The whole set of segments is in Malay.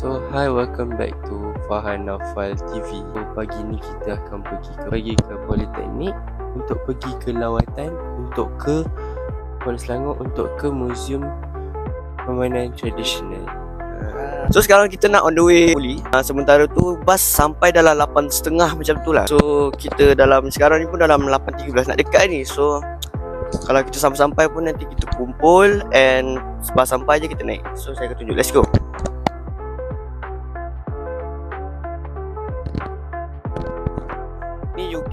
So hi, welcome back to Fahan Nafal TV. So, pagi ni kita akan pergi ke pergi ke Politeknik untuk pergi ke lawatan untuk ke Kuala Selangor untuk ke Museum Permainan Tradisional. So sekarang kita nak on the way Puli uh, Sementara tu bas sampai dalam 8.30 macam tu lah. So kita dalam sekarang ni pun dalam 8.13 nak dekat ni. So kalau kita sampai-sampai pun nanti kita kumpul And bas sampai je kita naik. So saya akan tunjuk. Let's go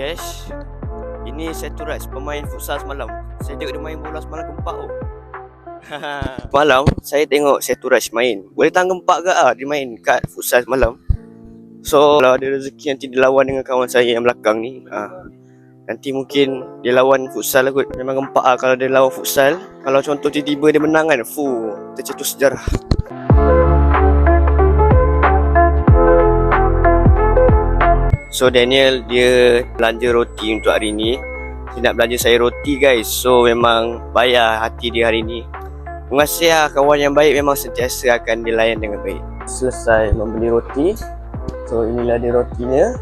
Yugesh Ini Seturaj pemain futsal semalam. Saya tengok dia main bola semalam gempak oh. Malam saya tengok Seturaj main. Boleh tahan gempak ke? Ah dia main kat futsal semalam. So kalau ada rezeki nanti dia lawan dengan kawan saya yang belakang ni ah, Nanti mungkin dia lawan futsal lah kot. Memang gempak ah kalau dia lawan futsal. Kalau contoh tiba-tiba dia menang kan Fuh tercetus sejarah So Daniel dia belanja roti untuk hari ni. Dia nak belanja saya roti guys. So memang bayar hati dia hari ni. Terima kasih lah kawan yang baik. Memang sentiasa akan dilayan dengan baik. Selesai membeli roti. So inilah dia rotinya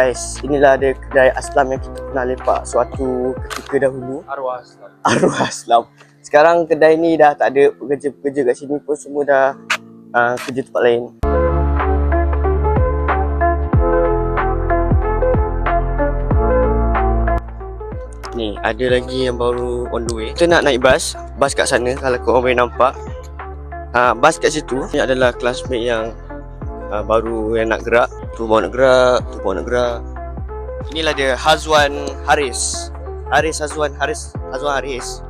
Guys, inilah dia kedai Aslam yang kita pernah lepak suatu ketika dahulu Arwah Islam. Arwah Aslam. Sekarang kedai ni dah tak ada pekerja-pekerja kat sini pun semua dah uh, kerja tempat lain. Ni ada lagi yang baru on the way. Kita nak naik bas, bas kat sana kalau korang boleh nampak. Uh, bas kat situ ni adalah classmate yang uh, baru yang nak gerak. Tu baru nak gerak, tu baru nak gerak. Inilah dia Hazwan Haris. Haris Hazwan Haris Hazwan Haris.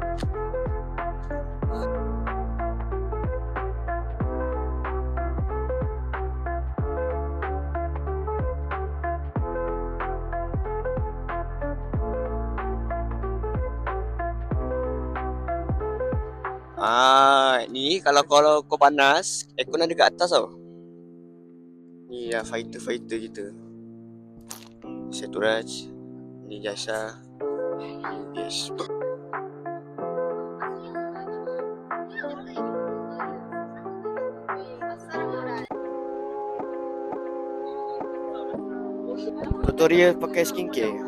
Ah, ni kalau kalau kau panas, aircon ada kat atas tau. Ni ya fighter-fighter kita. Seturaj. Ni Jasa. Yes. Tutorial pakai skincare.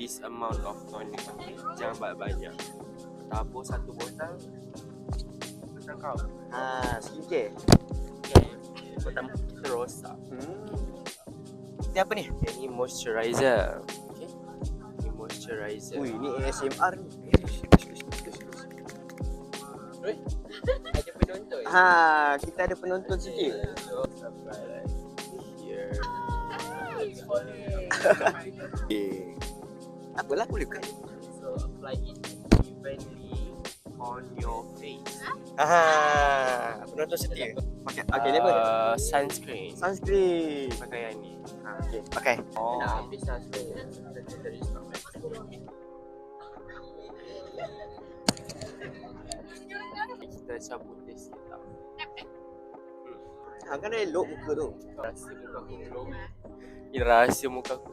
This amount of toner. Jangan banyak-banyak. Tabur satu botol. Macam kau. Ah, skincare. Okay. Pertama kita rosak. Hmm. Ni apa ni? Ini moisturizer. Okay. Ini moisturizer. Ui, ni ASMR ni. Ada penonton. Ha, kita ada penonton sikit. Sampai like here. Okay. Apalah boleh kan? So, apply it evenly on your face. Ha, penonton setia. Pakai okay, ni apa? Uh, sunscreen. Sunscreen. Pakai yang ni. Ha, okay, pakai. Oh. Nak habis sunscreen. Kita cabut test kita. Ha, kan elok muka tu. Rahsia muka aku. Ini rahsia muka aku.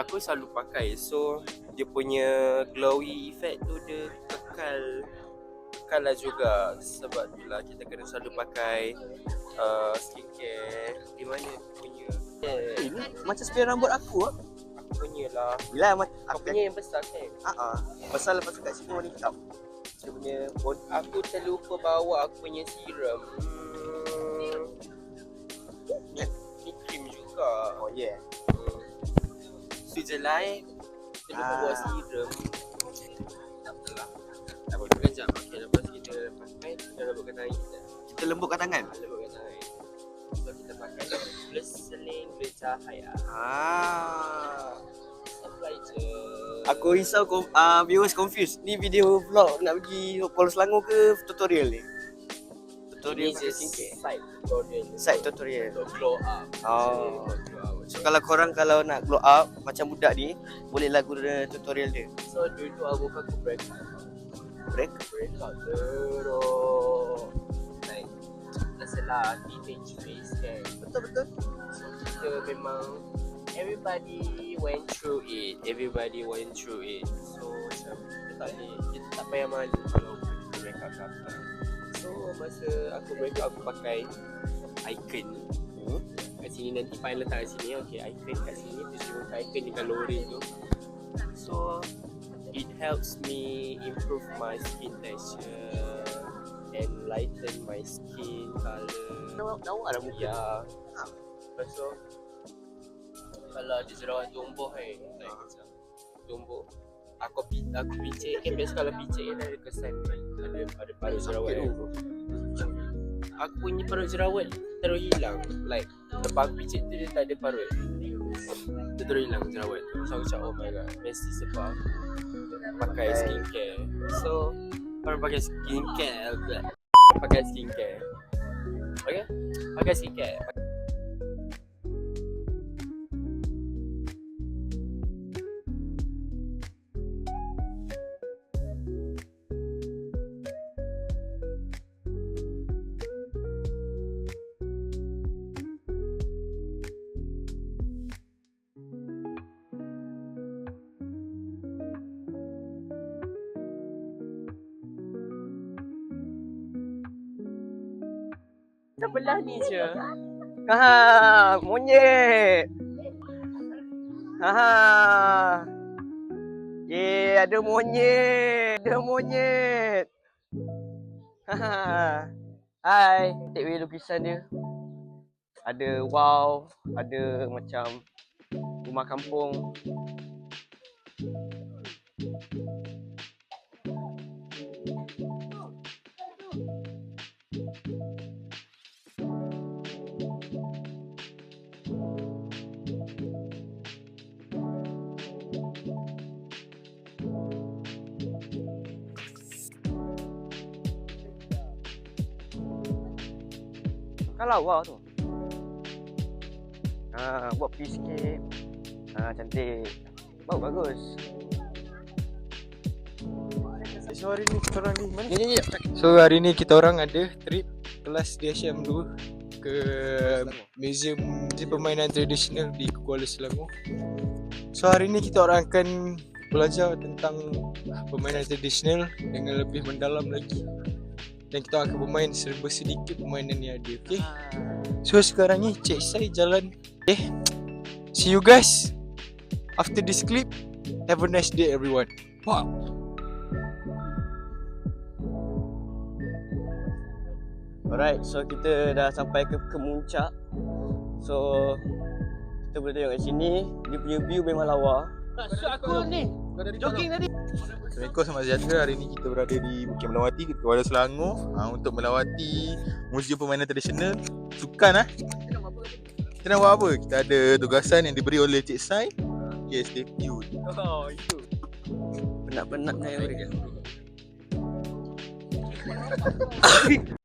Aku selalu pakai so dia punya glowy effect tu dia kekal kekal lah juga sebab tu lah kita kena selalu pakai uh, skincare. Di mana punya? Eh, ni macam spray rambut aku ah. aku punya lah. Bila macam aku punya yang besar kan? Ha ah. Pasal lepas tu kat sini warna hitam. Dia punya body aku terlupa bawa aku punya serum. Hmm, ni, ni cream juga. Oh yeah. Tu je lah eh. Kita lupa Ah. bawa serum. Tak apalah Tak apa, kejap Okay, lepas kita pakai Kita lembutkan tangan kita Kita lembutkan tangan. Lembutkan tangan So, kita pakai Plus seling, plus cahaya Ah. Apply je Aku risau kau uh, viewers confused. Ni video vlog nak pergi Kuala Selangor ke tutorial ni? Tutorial Ini skincare. side tutorial Side tutorial. Untuk glow up Oh. So kalau korang kalau nak glow up macam budak ni, bolehlah guna tutorial dia. So dulu aku kan aku break Break. Break out terus like Biasalah teenage phase kan. Betul betul. So kita memang Everybody went through it. Everybody went through it. So macam kita tak boleh Kita tak payah malu kalau kita break up ke apa. So masa aku break up aku pakai Icon. Hmm. Kat sini nanti Pai letak kat sini. Okay icon kat sini. Dia buka icon dengan lorry tu. So It helps me improve my skin texture And lighten my skin colour Nampak nampak dah muka. Ya. Lepas tu kalau ada jerawat tumbuh kan, like macam tumbuh. Aku pi aku picit kan biasa kalau picit kan ada kesan ada ada paru jerawat kan. Aku punya paru jerawat terus hilang. Like lepas aku picit tu dia tak ada paru. Dia terus hilang jerawat tu. So aku cakap oh my god, mesti sebab aku pakai skincare. So orang pakai skincare pakai skincare. Okay? Pakai skincare. Sebelah ni je. Ha, monyet. Ha. Ye, ada monyet. Ada monyet. Ha. Hai, take away lukisan dia. Ada wow, ada macam rumah kampung. Lawa tu. Ha, buat pergi sikit. Ha, cantik. Bau bagus. So hari ni kita orang ni mana? Ni ni ni. So hari ni kita orang ada trip kelas DHM 2 ke museum di permainan tradisional di Kuala Selangor. So hari ni kita orang akan belajar tentang permainan tradisional dengan lebih mendalam lagi. Dan kita akan bermain serba sedikit permainan yang ada, okay? So sekarang ni Cik Sai jalan. Okay. See you guys after this clip. Have a nice day everyone. Wow. Alright, so kita dah sampai ke kemuncak. So kita boleh tengok kat sini, dia punya view memang lawa. aku ni jogging tadi. Assalamualaikum selamat sejahtera. Hari ini kita berada di Bukit Melawati, Kuala Selangor ha, untuk melawati Museum Permainan Tradisional Sukan ah. Kita nak buat apa? Kita ada tugasan yang diberi oleh Cik Sai. Okay, stay tuned. Oh, itu. Penat-penat saya mereka.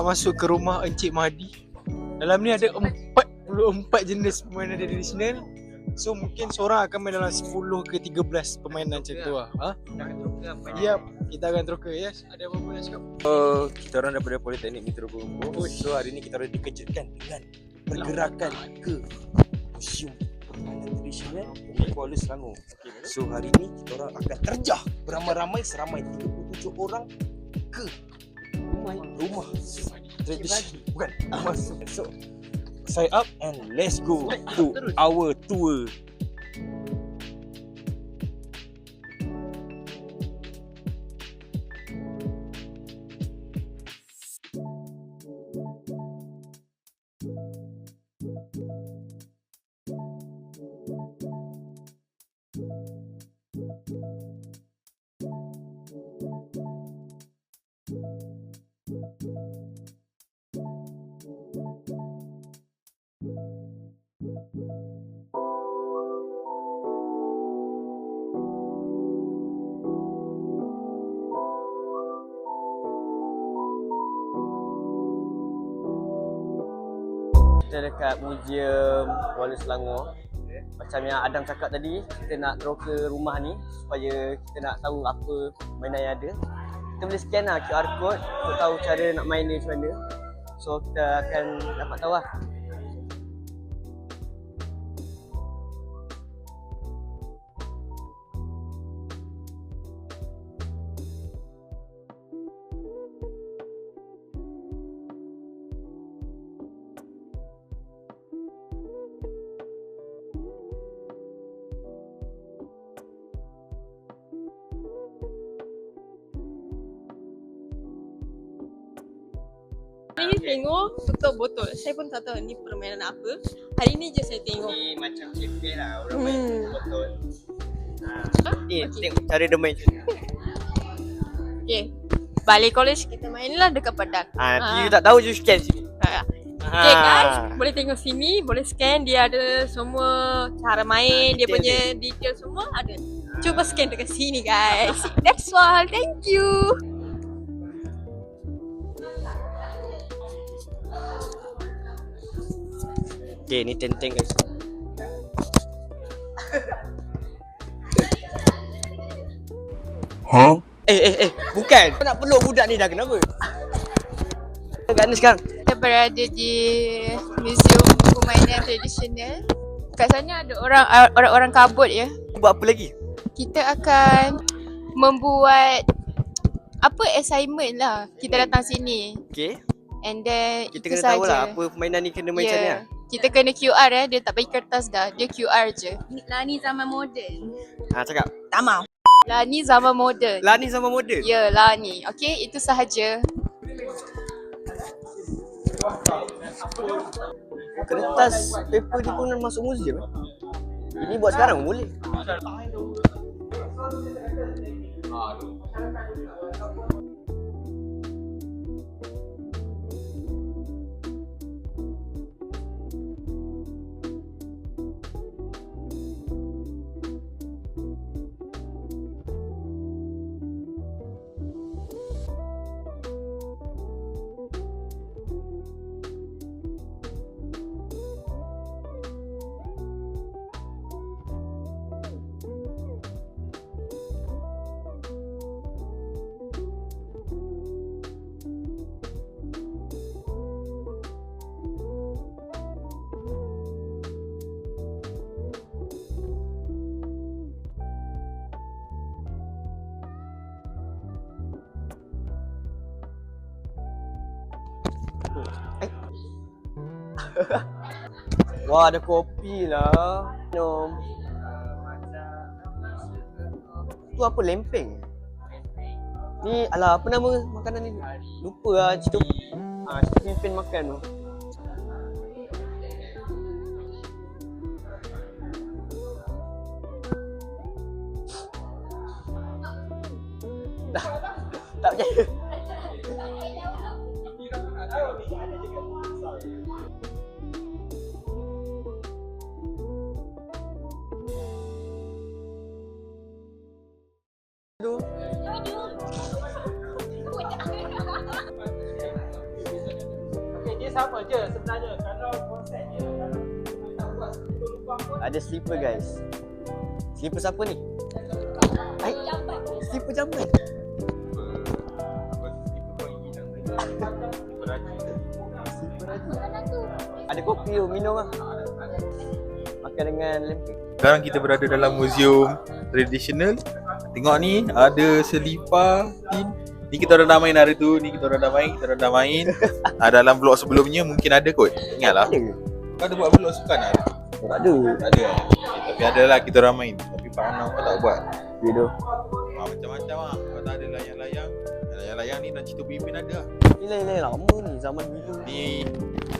Masuk ke rumah Encik Mahdi. Dalam ni ada 44 jenis permainan tradisional So mungkin seorang akan main dalam 10 ke 13 permainan macam tu lah. Ha? Ya, kita akan troka. Yes, ada apa-apa nak cakap? Uh, kita orang daripada Politeknik Metro Bombo. So hari ni kita orang dikejutkan dengan pergerakan ke Museum Permainan Tradisional di Kuala Selangor. So hari ni kita orang akan terjah beramai-ramai seramai 37 orang ke rumah. Rumah. Tradisi bukan. Rumah. So sign up and let's go to our tour dekat Museum Kuala Selangor. Macam yang Adam cakap tadi Kita nak ke rumah ni Supaya kita nak tahu apa mainan yang ada. Kita boleh scan lah QR code Untuk tahu cara nak main ni macam mana. So kita akan dapat tahu lah Ni tengok tutup botol. Saya pun tak tahu ni permainan apa. Hari ni je saya tengok. Ni macam cafe lah orang Hmm. main betul Ha? Ni Okey. tengok cara dia main Okay. Balik college kita main lah dekat Padang. Ah, Ah. you tak tahu je scan sini Ha. Okay guys, boleh tengok sini, boleh scan dia ada semua cara main, dia Detail punya detail semua ada. Cuba scan dekat sini guys. That's all. Thank you. Okay, ni tenteng guys. huh Eh, eh, eh, bukan. Kau nak peluk budak ni dah kenapa? Kat mana sekarang? Kita berada di Museum Permainan Tradisional. Kat sana ada orang orang-orang kabut ya. Buat apa lagi? Kita akan membuat apa assignment lah. Kita datang sini Okay, and then kita kena tahu lah apa permainan ni kena main macam ni Ya. lah. Kita kena QR eh. Dia tak bagi kertas dah. Dia QR je. Lah ni zaman moden. Ha, cakap. Tak mau. Lah ni zaman moden. Lah ni sama model. Ya lah ni. Okay, itu sahaja. Kertas paper ni pun masuk museum eh? Ini buat sekarang pun boleh. Wah, ada kopi lah. Minum. Tu apa lempeng? Ni alah apa nama makanan ni? Lupa lah cerita. Ah, cerita pimpin makan tu. Tak percaya. Dia sama je sebenarnya. Kalau konsep dia, kalau kita buat lubang pun Ada slipper guys. Slipper siapa ni? Hai. Slipper jamban. Raji. Ada kopi tu, minum lah. Makan dengan lempeng. Sekarang kita berada dalam museum tradisional. Tengok ni ada selipar tin. Ni kita orang dah main hari tu, ni kita orang dah main, kita orang dah main. ah, dalam vlog sebelumnya mungkin ada kot. Ingatlah. Ada? Kau ada buat vlog sukan tu? Tak ada. Tak ada. Okay, tapi ada lah kita orang main. Tapi Pak Anam kau tak buat. Tu. Ah, macam-macam lah. Kau tak ada layang-layang. Layang-layang ni dan cerita pimpin ada lah. Ni lain-lain lama ni, zaman dulu. Ni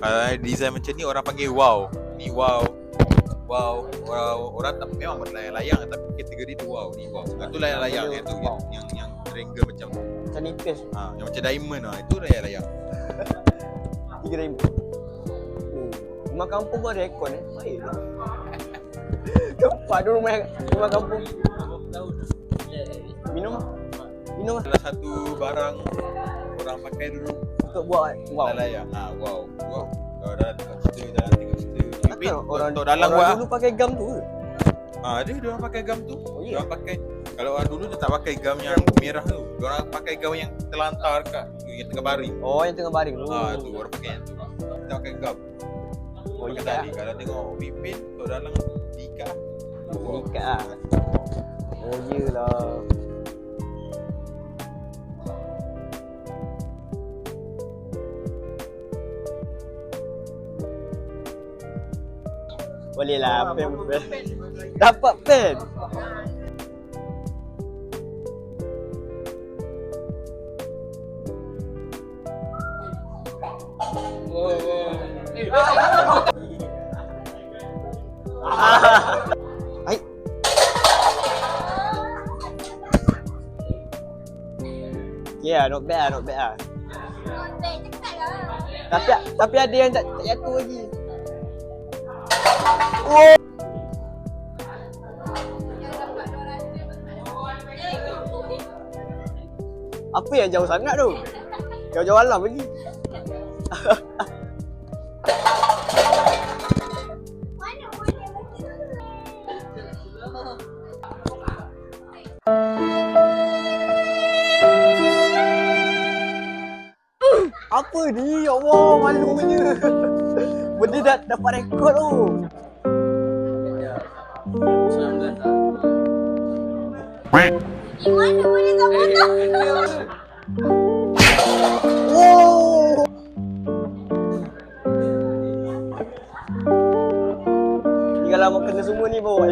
kalau design macam ni orang panggil wow. Ni wow. Wow, orang orang tak memang berlayang-layang tapi kategori tu wow ni wow. Yang tu layang-layang yang tu yang yang, yang triangle macam Macam nipis. ha, yang macam diamond ah itu layang-layang. Tiga ribu. Oh. Rumah kampung pun ada aircon eh. Baik lah. Tempat tu rumah, rumah kampung. Minum lah. Minum lah. Salah satu barang orang pakai dulu Untuk buat wow. layang-layang. Ha, wow. Wow. Kalau dah tengok cerita dah tengok cerita Takkan orang, dalam orang dulu pakai gam tu ke? Ah, ada dia orang pakai gam tu. Oh, Dia ya? orang pakai kalau orang dulu dia tak pakai gam yang merah tu. Dia orang pakai gam yang terlantar kat yang tengah baring. Oh yang tengah baring tu. Ah, tu orang pakai yang tu. Kita pakai gam. Oh ikat tadi kalau tengok Pipin tu dalam lah. Ikat lah. Oh yelah. Boleh lah pen pen. Dapat pen. Hai. Yeah, not bad, not bad ah. Tapi tapi ada yang tak, tak jatuh lagi. Oh. Apa yang jauh sangat tu? Jauh-jauh alam lagi. Apa ni? Ya Allah, malunya. Benda dah dapat rekod tu. Gimana boleh sama Oh. Ni kalau mau kena semua ni bawa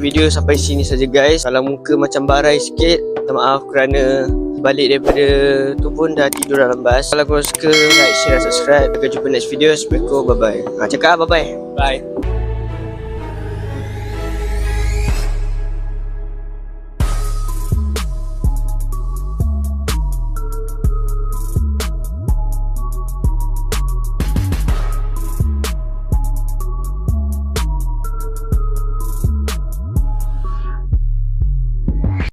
Video sampai sini saja guys. Kalau muka macam barai sikit, minta maaf kerana balik daripada tu pun dah tidur dalam bas. Kalau korang suka, like, share dan subscribe. Kita jumpa next video. Assalamualaikum. Bye-bye. Ha, cakap bye-bye. Bye.